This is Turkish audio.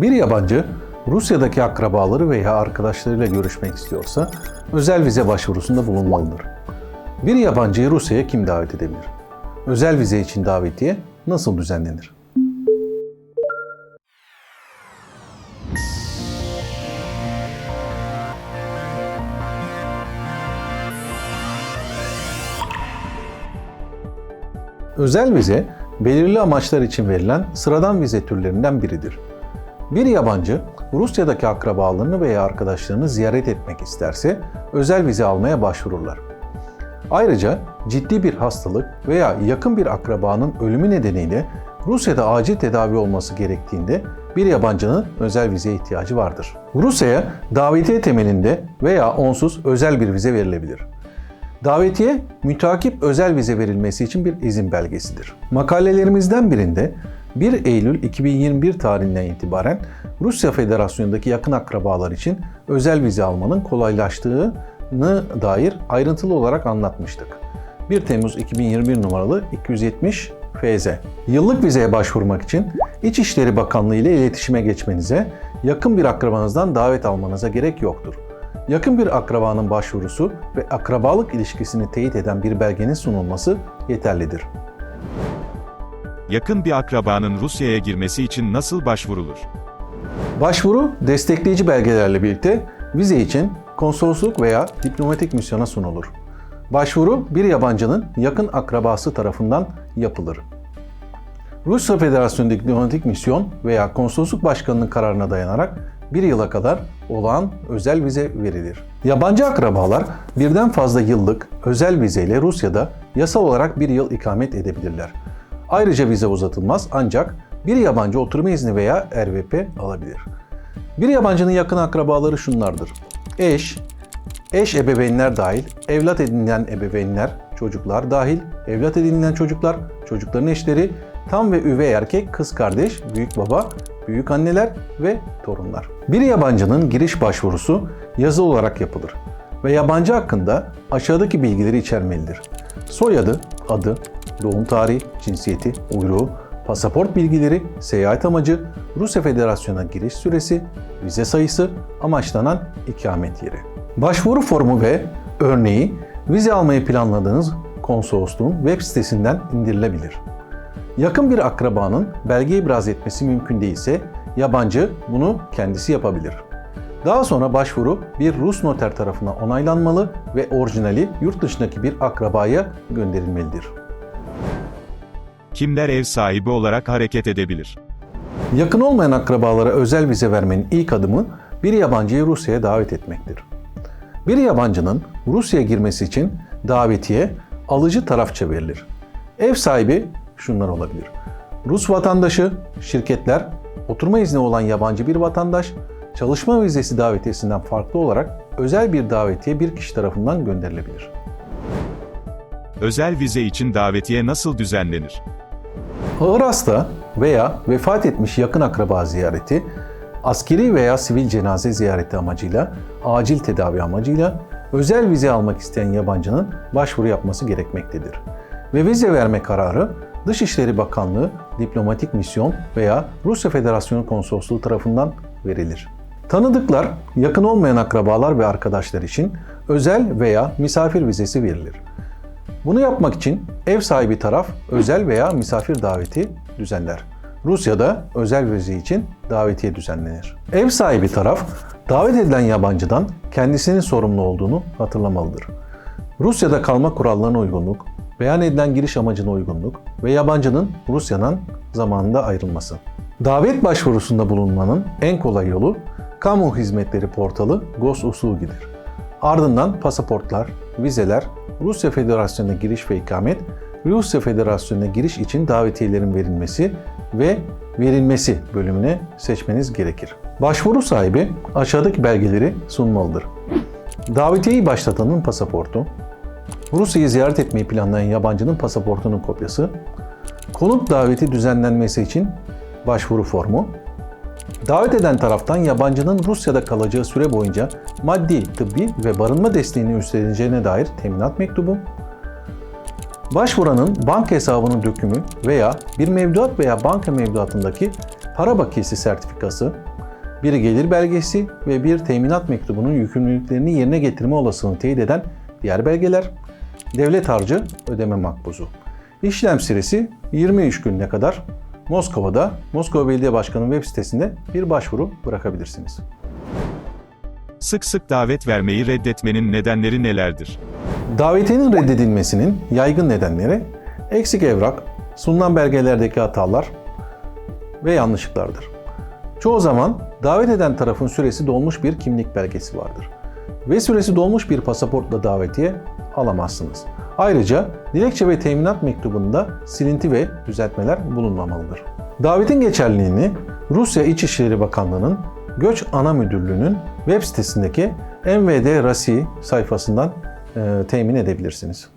Bir yabancı Rusya'daki akrabaları veya arkadaşlarıyla görüşmek istiyorsa özel vize başvurusunda bulunmalıdır. Bir yabancıyı Rusya'ya kim davet edebilir? Özel vize için davetiye nasıl düzenlenir? Özel vize, belirli amaçlar için verilen sıradan vize türlerinden biridir. Bir yabancı, Rusya'daki akrabalarını veya arkadaşlarını ziyaret etmek isterse özel vize almaya başvururlar. Ayrıca ciddi bir hastalık veya yakın bir akrabanın ölümü nedeniyle Rusya'da acil tedavi olması gerektiğinde bir yabancının özel vizeye ihtiyacı vardır. Rusya'ya davetiye temelinde veya onsuz özel bir vize verilebilir. Davetiye, mütakip özel vize verilmesi için bir izin belgesidir. Makalelerimizden birinde 1 Eylül 2021 tarihinden itibaren Rusya Federasyonu'ndaki yakın akrabalar için özel vize almanın kolaylaştığını dair ayrıntılı olarak anlatmıştık. 1 Temmuz 2021 numaralı 270 FZ. Yıllık vizeye başvurmak için İçişleri Bakanlığı ile iletişime geçmenize, yakın bir akrabanızdan davet almanıza gerek yoktur. Yakın bir akrabanın başvurusu ve akrabalık ilişkisini teyit eden bir belgenin sunulması yeterlidir. Yakın bir akrabanın Rusya'ya girmesi için nasıl başvurulur? Başvuru destekleyici belgelerle birlikte vize için konsolosluk veya diplomatik misyona sunulur. Başvuru bir yabancının yakın akrabası tarafından yapılır. Rusya Federasyonu diplomatik misyon veya konsolosluk başkanının kararına dayanarak bir yıla kadar olağan özel vize verilir. Yabancı akrabalar birden fazla yıllık özel vizeyle Rusya'da yasal olarak bir yıl ikamet edebilirler. Ayrıca vize uzatılmaz ancak bir yabancı oturma izni veya RVP alabilir. Bir yabancının yakın akrabaları şunlardır. Eş, eş ebeveynler dahil, evlat edinilen ebeveynler, çocuklar dahil, evlat edinilen çocuklar, çocukların eşleri, tam ve üvey erkek, kız kardeş, büyük baba, büyük anneler ve torunlar. Bir yabancının giriş başvurusu yazılı olarak yapılır ve yabancı hakkında aşağıdaki bilgileri içermelidir. Soyadı, adı, doğum tarihi, cinsiyeti, uyruğu, pasaport bilgileri, seyahat amacı, Rusya Federasyonu'na giriş süresi, vize sayısı, amaçlanan ikamet yeri. Başvuru formu ve örneği vize almayı planladığınız konsolosluğun web sitesinden indirilebilir. Yakın bir akrabanın belge ibraz etmesi mümkün değilse yabancı bunu kendisi yapabilir. Daha sonra başvuru bir Rus noter tarafından onaylanmalı ve orijinali yurt dışındaki bir akrabaya gönderilmelidir. Kimler ev sahibi olarak hareket edebilir? Yakın olmayan akrabalara özel vize vermenin ilk adımı bir yabancıyı Rusya'ya davet etmektir. Bir yabancının Rusya'ya girmesi için davetiye alıcı tarafça verilir. Ev sahibi şunlar olabilir. Rus vatandaşı, şirketler, oturma izni olan yabancı bir vatandaş, çalışma vizesi davetiyesinden farklı olarak özel bir davetiye bir kişi tarafından gönderilebilir. Özel vize için davetiye nasıl düzenlenir? Ağır hasta veya vefat etmiş yakın akraba ziyareti, askeri veya sivil cenaze ziyareti amacıyla, acil tedavi amacıyla özel vize almak isteyen yabancının başvuru yapması gerekmektedir. Ve vize verme kararı Dışişleri Bakanlığı, diplomatik misyon veya Rusya Federasyonu Konsolosluğu tarafından verilir. Tanıdıklar, yakın olmayan akrabalar ve arkadaşlar için özel veya misafir vizesi verilir. Bunu yapmak için ev sahibi taraf özel veya misafir daveti düzenler. Rusya'da özel vize için davetiye düzenlenir. Ev sahibi taraf davet edilen yabancıdan kendisinin sorumlu olduğunu hatırlamalıdır. Rusya'da kalma kurallarına uygunluk, beyan edilen giriş amacına uygunluk ve yabancının Rusya'dan zamanında ayrılması. Davet başvurusunda bulunmanın en kolay yolu Kamu Hizmetleri Portalı GOS-Uslugi'dir. Ardından pasaportlar, vizeler, Rusya Federasyonu'na giriş ve ikamet, Rusya Federasyonu'na giriş için davetiyelerin verilmesi ve verilmesi bölümüne seçmeniz gerekir. Başvuru sahibi aşağıdaki belgeleri sunmalıdır. Davetiyeyi başlatanın pasaportu, Rusya'yı ziyaret etmeyi planlayan yabancının pasaportunun kopyası, konut daveti düzenlenmesi için başvuru formu, davet eden taraftan yabancının Rusya'da kalacağı süre boyunca maddi, tıbbi ve barınma desteğini üstleneceğine dair teminat mektubu, başvuranın banka hesabının dökümü veya bir mevduat veya banka mevduatındaki para bakiyesi sertifikası, bir gelir belgesi ve bir teminat mektubunun yükümlülüklerini yerine getirme olasılığını teyit eden diğer belgeler, devlet harcı ödeme makbuzu. İşlem süresi 23 gününe kadar Moskova'da Moskova Belediye Başkanı'nın web sitesinde bir başvuru bırakabilirsiniz. Sık sık davet vermeyi reddetmenin nedenleri nelerdir? Davetiyenin reddedilmesinin yaygın nedenleri eksik evrak, sunulan belgelerdeki hatalar ve yanlışlıklardır. Çoğu zaman davet eden tarafın süresi dolmuş bir kimlik belgesi vardır. Ve süresi dolmuş bir pasaportla davetiye alamazsınız. Ayrıca dilekçe ve teminat mektubunda silinti ve düzeltmeler bulunmamalıdır. Davetin geçerliliğini Rusya İçişleri Bakanlığı'nın Göç Ana Müdürlüğü'nün web sitesindeki MVD Rasi sayfasından e, temin edebilirsiniz.